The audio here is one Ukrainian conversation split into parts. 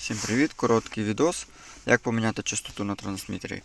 Всім привіт! Короткий відос. Як поміняти частоту на трансмітері.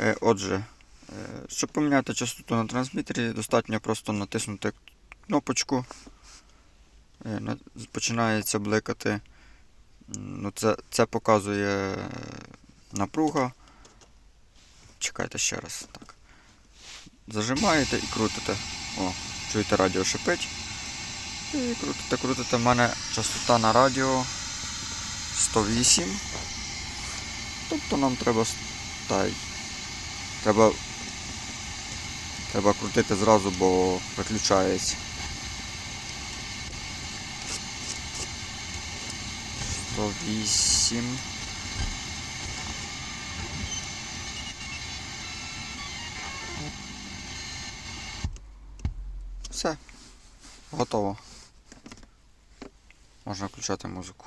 Е, Отже, е, щоб поміняти частоту на трансмітері, достатньо просто натиснути кнопочку. Е, Починається блекати. М, Ну, це, це показує напруга. Чекайте ще раз. Так. Зажимаєте і крутите. О, чуєте радіо шипить. І крутите, крутите. У мене частота на радіо 108. Тобто нам треба та треба, треба крутити зразу, бо виключається. 108. Все. Готово. Можна включати музику.